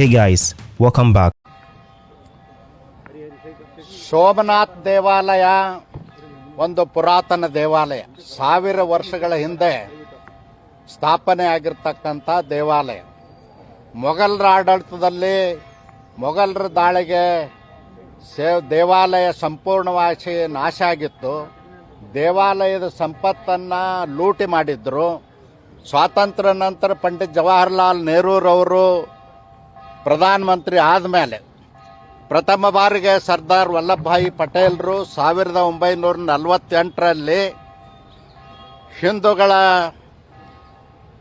Hey guys, welcome back. Somnath ದೇವಾಲಯ ಒಂದು ಪುರಾತನ ದೇವಾಲಯ. ಸಾವಿರ ವರ್ಷಗಳ ಹಿಂದೆ ಸ್ಥಾಪನೆ ಆಗಿರ್ತಕ್ಕಂಥ ದೇವಾಲಯ. ಮೊಘಲರ ಆಡಳಿತದಲ್ಲಿ ಮೊಘಲರ ದಾಳಿಗೆ ಸೇ ದೇವಾಲಯ ಸಂಪೂರ್ಣವಾಗಿ ನಾಶ ಆಗಿತ್ತು. ದೇವಾಲಯದ ಸಂಪತ್ತನ್ನು ಲೂಟಿ ಮಾಡಿದ್ರು. ಸ್ವಾತಂತ್ರ್ಯ ನಂತರ ಪಂಡಿತ್ ಜವಾಹರ್ಲಾಲ್ ನೆಹರೂರವರು ಪ್ರಧಾನಮಂತ್ರಿ ಆದಮೇಲೆ ಪ್ರಥಮ ಬಾರಿಗೆ ಸರ್ದಾರ್ ವಲ್ಲಭಭಾಯಿ ಪಟೇಲ್ರು ಸಾವಿರದ ಒಂಬೈನೂರ ನಲವತ್ತೆಂಟರಲ್ಲಿ ಹಿಂದೂಗಳ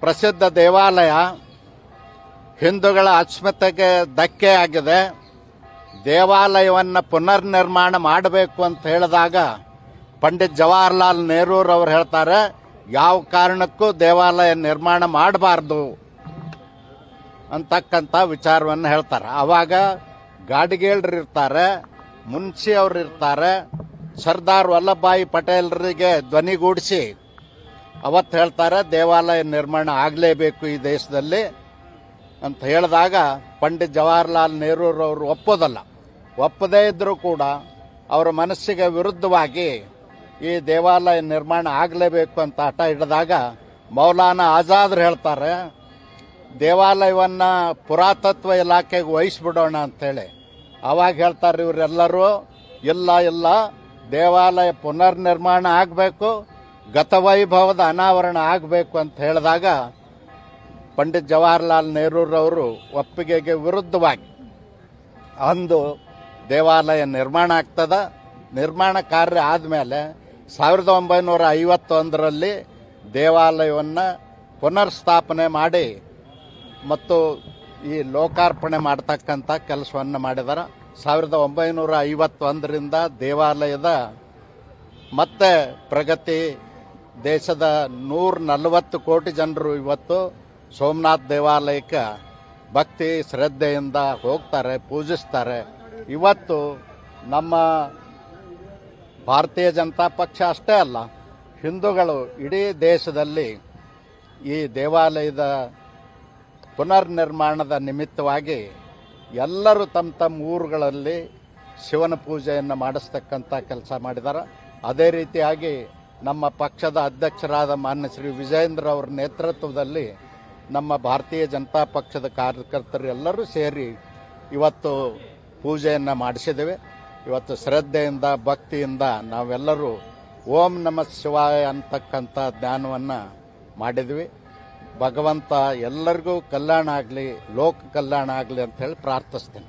ಪ್ರಸಿದ್ಧ ದೇವಾಲಯ, ಹಿಂದೂಗಳ ಅಸ್ಮಿತೆಗೆ ಧಕ್ಕೆ ಆಗಿದೆ. ದೇವಾಲಯವನ್ನು ಪುನರ್ ನಿರ್ಮಾಣ ಮಾಡಬೇಕು ಅಂತ ಹೇಳಿದಾಗ ಪಂಡಿತ್ ಜವಾಹರ್ಲಾಲ್ ನೆಹರೂರವ್ರು ಹೇಳ್ತಾರೆ, ಯಾವ ಕಾರಣಕ್ಕೂ ದೇವಾಲಯ ನಿರ್ಮಾಣ ಮಾಡಬಾರ್ದು. ಅಂತಕ್ಕಂಥ ವಿಚಾರವನ್ನು ಹೇಳ್ತಾರೆ. ಅವಾಗ ಗಾಡಿಗೇಳ್ರು ಇರ್ತಾರೆ ಮುನ್ಸಿ ಅವ್ರು ಇರ್ತಾರೆ, ಸರ್ದಾರ್ ವಲ್ಲಭಾಯಿ ಪಟೇಲ್ರಿಗೆ ಧ್ವನಿಗೂಡಿಸಿ ಅವತ್ತು ಹೇಳ್ತಾರೆ, ದೇವಾಲಯ ನಿರ್ಮಾಣ ಆಗಲೇಬೇಕು ಈ ದೇಶದಲ್ಲಿ ಅಂತ ಹೇಳಿದಾಗ ಪಂಡಿತ್ ಜವಾಹರ್ಲಾಲ್ ನೆಹರೂರವರು ಒಪ್ಪೋದಲ್ಲ. ಒಪ್ಪದೇ ಇದ್ದರೂ ಕೂಡ ಅವರ ಮನಸ್ಸಿಗೆ ವಿರುದ್ಧವಾಗಿ ಈ ದೇವಾಲಯ ನಿರ್ಮಾಣ ಆಗಲೇಬೇಕು ಅಂತ ಹಠ ಹಿಡಿದಾಗ ಮೌಲಾನಾ ಆಜಾದ್ರು ಹೇಳ್ತಾರೆ ದೇವಾಲಯವನ್ನ ಪುರಾತತ್ವ ಇಲಾಖೆಗೆ ವಹಿಸ್ಬಿಡೋಣ ಅಂಥೇಳಿ ಅವಾಗ ಹೇಳ್ತಾರೆ ಇವರೆಲ್ಲರೂ, ಇಲ್ಲ ಇಲ್ಲ, ದೇವಾಲಯ ಪುನರ್ ನಿರ್ಮಾಣ ಆಗಬೇಕು, ಗತವೈಭವದ ಅನಾವರಣ ಆಗಬೇಕು ಅಂತ ಹೇಳಿದಾಗ ಪಂಡಿತ್ ಜವಾಹರ್ಲಾಲ್ ನೆಹರೂರವರು ಒಪ್ಪಿಗೆಗೆ ವಿರುದ್ಧವಾಗಿ ಅಂದು ದೇವಾಲಯ ನಿರ್ಮಾಣ ಆಗ್ತದ. ನಿರ್ಮಾಣ ಕಾರ್ಯ ಆದಮೇಲೆ ಸಾವಿರದ ಒಂಬೈನೂರ ಐವತ್ತೊಂದರಲ್ಲಿ ದೇವಾಲಯವನ್ನು ಪುನರ್ ಸ್ಥಾಪನೆ ಮಾಡಿ ಮತ್ತು ಈ ಲೋಕಾರ್ಪಣೆ ಮಾಡ್ತಕ್ಕಂಥ ಕೆಲಸವನ್ನು ಮಾಡಿದಾರೆ. ಸಾವಿರದ ಒಂಬೈನೂರ ಐವತ್ತೊಂದರಿಂದ ದೇವಾಲಯದ ಮತ್ತೆ ಪ್ರಗತಿ ದೇಶದ ನೂರ ನಲವತ್ತು ಕೋಟಿ ಜನರು ಇವತ್ತು ಸೋಮನಾಥ ದೇವಾಲಯಕ್ಕೆ ಭಕ್ತಿ ಶ್ರದ್ಧೆಯಿಂದ ಹೋಗ್ತಾರೆ, ಪೂಜಿಸ್ತಾರೆ. ಇವತ್ತು ನಮ್ಮ ಭಾರತೀಯ ಜನತಾ ಪಕ್ಷ ಅಷ್ಟೇ ಅಲ್ಲ, ಹಿಂದೂಗಳು ಇಡೀ ದೇಶದಲ್ಲಿ ಈ ದೇವಾಲಯದ ಪುನರ್ ನಿರ್ಮಾಣದ ನಿಮಿತ್ತವಾಗಿ ಎಲ್ಲರೂ ತಮ್ಮ ತಮ್ಮ ಊರುಗಳಲ್ಲಿ ಶಿವನ ಪೂಜೆಯನ್ನು ಮಾಡಿಸ್ತಕ್ಕಂಥ ಕೆಲಸ ಮಾಡಿದ್ದಾರೆ. ಅದೇ ರೀತಿಯಾಗಿ ನಮ್ಮ ಪಕ್ಷದ ಅಧ್ಯಕ್ಷರಾದ ಮಾನ್ಯ ಶ್ರೀ ವಿಜಯೇಂದ್ರ ಅವರ ನೇತೃತ್ವದಲ್ಲಿ ನಮ್ಮ ಭಾರತೀಯ ಜನತಾ ಪಕ್ಷದ ಕಾರ್ಯಕರ್ತರು ಎಲ್ಲರೂ ಸೇರಿ ಇವತ್ತು ಪೂಜೆಯನ್ನು ಮಾಡಿಸಿದ್ದೇವೆ. ಇವತ್ತು ಶ್ರದ್ಧೆಯಿಂದ, ಭಕ್ತಿಯಿಂದ ನಾವೆಲ್ಲರೂ ಓಂ ನಮಃ ಶಿವಾಯ ಅಂತಕ್ಕಂಥ ಧ್ಯಾನವನ್ನು ಮಾಡಿದ್ವಿ ಭಗವಂತ ಎಲ್ಲರಿಗೂ ಕಲ್ಯಾಣ ಆಗಲಿ ಲೋಕ ಕಲ್ಯಾಣ ಆಗಲಿ ಅಂತ ಹೇಳಿ ಪ್ರಾರ್ಥಿಸ್ತೇನೆ.